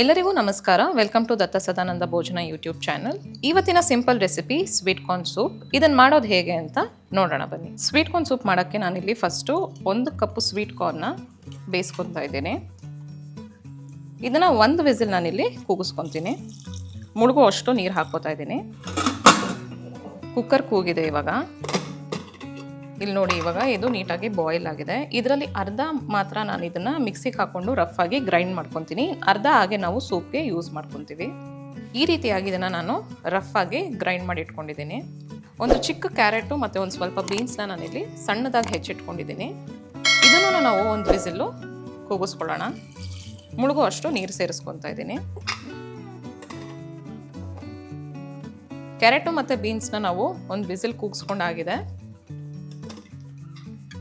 ಎಲ್ಲರಿಗೂ ನಮಸ್ಕಾರ. Welcome to Datta Sadananda Bhojana YouTube channel ಇವತ್ತಿನ simple recipe sweet corn soup ಇದನ್ನು ಮಾಡೋದು ಹೇಗೆ ಅಂತ ನೋಡೋಣ ಬನ್ನಿ. ಸ್ವೀಟ್ ಕಾರ್ನ್ ಸೂಪ್ ಮಾಡೋಕ್ಕೆ ನಾನಿಲ್ಲಿ ಫಸ್ಟು ಒಂದು ಕಪ್ಪು ಸ್ವೀಟ್ ಕಾರ್ನ್ನ ಬೇಯಿಸ್ಕೊತಾ ಇದ್ದೇನೆ. ಇದನ್ನು ಒಂದು ವಿಸಿಲ್ ನಾನಿಲ್ಲಿ ಕೂಗಿಸ್ಕೊತೀನಿ. ಮುಳುಗೋ ಅಷ್ಟು ನೀರು ಹಾಕ್ಕೋತಾ ಇದ್ದೀನಿ. ಕುಕ್ಕರ್ ಕೂಗಿದೆ ಇವಾಗ. ಇಲ್ಲಿ ನೋಡಿ, ಇವಾಗ ಇದು ನೀಟಾಗಿ ಬಾಯ್ಲ್ ಆಗಿದೆ. ಇದರಲ್ಲಿ ಅರ್ಧ ಮಾತ್ರ ನಾನು ಇದನ್ನು ಮಿಕ್ಸಿಗೆ ಹಾಕ್ಕೊಂಡು ರಫ್ ಗ್ರೈಂಡ್ ಮಾಡ್ಕೊತೀನಿ. ಅರ್ಧ ಹಾಗೆ ನಾವು ಸೂಪ್ಗೆ ಯೂಸ್ ಮಾಡ್ಕೊತೀವಿ. ಈ ರೀತಿಯಾಗಿ ಇದನ್ನು ನಾನು ರಫ್ ಆಗಿ ಗ್ರೈಂಡ್ ಮಾಡಿ ಇಟ್ಕೊಂಡಿದ್ದೀನಿ. ಒಂದು ಚಿಕ್ಕ ಕ್ಯಾರೆಟು ಮತ್ತು ಒಂದು ಸ್ವಲ್ಪ ಬೀನ್ಸ್ನ ನಾನಿಲ್ಲಿ ಸಣ್ಣದಾಗಿ ಹೆಚ್ಚಿಟ್ಕೊಂಡಿದ್ದೀನಿ. ಇದನ್ನು ನಾವು ಒಂದು ವಿಸಿಲ್ಲು ಕೂಗಿಸ್ಕೊಳ್ಳೋಣ. ಮುಳುಗೋ ಅಷ್ಟು ನೀರು ಸೇರಿಸ್ಕೊತಾ ಇದ್ದೀನಿ. ಕ್ಯಾರೆಟು ಮತ್ತು ಬೀನ್ಸ್ನ ನಾವು ಒಂದು ವಿಸಿಲ್ ಕೂಗಿಸ್ಕೊಂಡಾಗಿದೆ.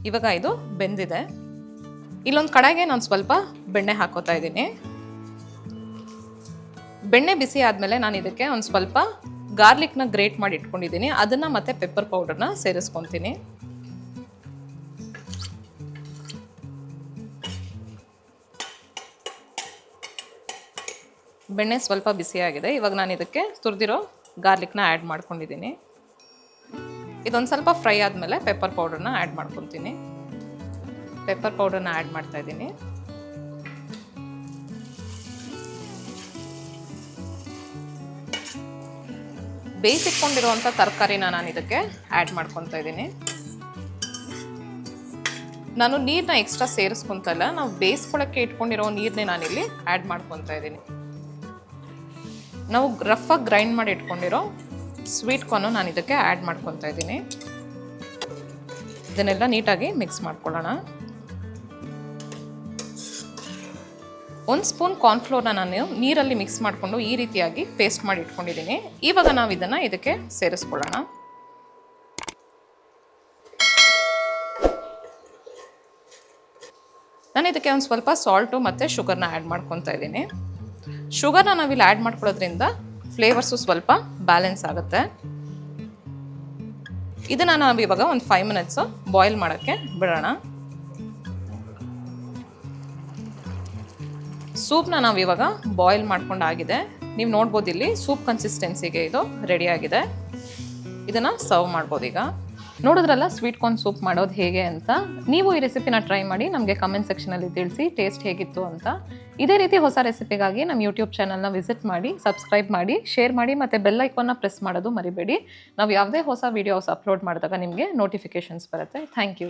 ಇವಾಗ ಇದು ಬೆಂದಿದೆ. ಇಲ್ಲೊಂದು ಕಡೆಗೆ ನಾನು ಸ್ವಲ್ಪ ಬೆಣ್ಣೆ ಹಾಕೋತಾ ಇದ್ದೀನಿ. ಬೆಣ್ಣೆ ಬಿಸಿ ಆದಮೇಲೆ ನಾನು ಇದಕ್ಕೆ ಒಂದು ಸ್ವಲ್ಪ ಗಾರ್ಲಿಕ್ನ ಗ್ರೇಟ್ ಮಾಡಿ ಇಟ್ಕೊಂಡಿದ್ದೀನಿ. ಅದನ್ನು ಮತ್ತೆ ಪೆಪ್ಪರ್ ಪೌಡರ್ನ ಸೇರಿಸ್ಕೊತೀನಿ. ಬೆಣ್ಣೆ ಸ್ವಲ್ಪ ಬಿಸಿಯಾಗಿದೆ ಇವಾಗ ನಾನು ಇದಕ್ಕೆ ತುರಿದಿರೋ ಗಾರ್ಲಿಕ್ನ ಆ್ಯಡ್ ಮಾಡ್ಕೊಂಡಿದ್ದೀನಿ. ಇದೊಂದು ಸ್ವಲ್ಪ ಫ್ರೈ ಆದಮೇಲೆ ಪೆಪ್ಪರ್ ಪೌಡರ್ನ ಆ್ಯಡ್ ಮಾಡ್ಕೊತೀನಿ. ಪೆಪ್ಪರ್ ಪೌಡರ್ನ ಆ್ಯಡ್ ಮಾಡ್ತಾ ಇದ್ದೀನಿ. ಬೇಯಿಸಿಟ್ಕೊಂಡಿರುವಂಥ ತರಕಾರಿನ ನಾನು ಇದಕ್ಕೆ ಆ್ಯಡ್ ಮಾಡ್ಕೊತಾ ಇದ್ದೀನಿ. ನಾನು ನೀರನ್ನ ಎಕ್ಸ್ಟ್ರಾ ಸೇರಿಸ್ಕೊಂತಲ್ಲ, ನಾವು ಬೇಯಿಸ್ಕೊಳ್ಳೋಕ್ಕೆ ಇಟ್ಕೊಂಡಿರೋ ನೀರನ್ನೇ ನಾನಿಲ್ಲಿ ಆ್ಯಡ್ ಮಾಡ್ಕೊತಾ ಇದ್ದೀನಿ. ನಾವು ರಫಾಗಿ ಗ್ರೈಂಡ್ ಮಾಡಿ ಇಟ್ಕೊಂಡಿರೋ ಸ್ವೀಟ್ ಕಾರ್ನು ನಾನು ಇದಕ್ಕೆ ಆ್ಯಡ್ ಮಾಡ್ಕೊತಾ ಇದ್ದೀನಿ. ಇದನ್ನೆಲ್ಲ ನೀಟಾಗಿ ಮಿಕ್ಸ್ ಮಾಡ್ಕೊಳ್ಳೋಣ. ಒಂದು ಸ್ಪೂನ್ ಕಾರ್ನ್ಫ್ಲೋರ್ನ ನಾನು ನೀರಲ್ಲಿ ಮಿಕ್ಸ್ ಮಾಡಿಕೊಂಡು ಈ ರೀತಿಯಾಗಿ ಪೇಸ್ಟ್ ಮಾಡಿ ಇಟ್ಕೊಂಡಿದ್ದೀನಿ. ಇವಾಗ ನಾವು ಇದನ್ನು ಇದಕ್ಕೆ ಸೇರಿಸ್ಕೊಳ್ಳೋಣ. ನಾನು ಇದಕ್ಕೆ ಒಂದು ಸ್ವಲ್ಪ ಸಾಲ್ಟು ಮತ್ತು ಶುಗರ್ನ ಆ್ಯಡ್ ಮಾಡ್ಕೊತಾ ಇದ್ದೀನಿ. ಶುಗರ್ನ ನಾವಿಲ್ಲಿ ಆ್ಯಡ್ ಮಾಡ್ಕೊಳ್ಳೋದ್ರಿಂದ ಫ್ಲೇವರ್ಸು ಸ್ವಲ್ಪ ಬ್ಯಾಲೆನ್ಸ್ ಆಗುತ್ತೆ. ಇದನ್ನು ನಾವು ಇವಾಗ ಒಂದು ಫೈವ್ ಮಿನಿಟ್ಸು ಬಾಯ್ಲ್ ಮಾಡೋಕ್ಕೆ ಬಿಡೋಣ. ಸೂಪ್ನ ನಾವು ಇವಾಗ ಬಾಯ್ಲ್ ಮಾಡ್ಕೊಂಡಾಗಿದೆ ನೀವು ನೋಡ್ಬೋದು ಇಲ್ಲಿ ಸೂಪ್ ಕನ್ಸಿಸ್ಟೆನ್ಸಿಗೆ ಇದು ರೆಡಿಯಾಗಿದೆ ಇದನ್ನು ಸರ್ವ್ ಮಾಡ್ಬೋದು ಈಗ. ನೋಡಿದ್ರಲ್ಲ ಸ್ವೀಟ್ ಕಾರ್ನ್ ಸೂಪ್ ಮಾಡೋದು ಹೇಗೆ ಅಂತ? ನೀವು ಈ ರೆಸಿಪಿನ ಟ್ರೈ ಮಾಡಿ ನಮಗೆ ಕಮೆಂಟ್ ಸೆಕ್ಷನಲ್ಲಿ ತಿಳಿಸಿ ಟೇಸ್ಟ್ ಹೇಗಿತ್ತು ಅಂತ. ಇದೇ ರೀತಿ ಹೊಸ ರೆಸಿಪಿಗಾಗಿ ನಮ್ಮ ಯೂಟ್ಯೂಬ್ ಚಾನಲ್ನ ವಿಸಿಟ್ ಮಾಡಿ ಸಬ್ಸ್ಕ್ರೈಬ್ ಮಾಡಿ ಶೇರ್ ಮಾಡಿ, ಮತ್ತು ಬೆಲ್ ಐಕಾನ್ನ ಪ್ರೆಸ್ ಮಾಡೋದು ಮರಿಬೇಡಿ. ನಾವು ಯಾವುದೇ ಹೊಸ ವೀಡಿಯೋಸ್ ಅಪ್ಲೋಡ್ ಮಾಡಿದಾಗ ನಿಮಗೆ ನೋಟಿಫಿಕೇಷನ್ಸ್ ಬರುತ್ತೆ. Thank you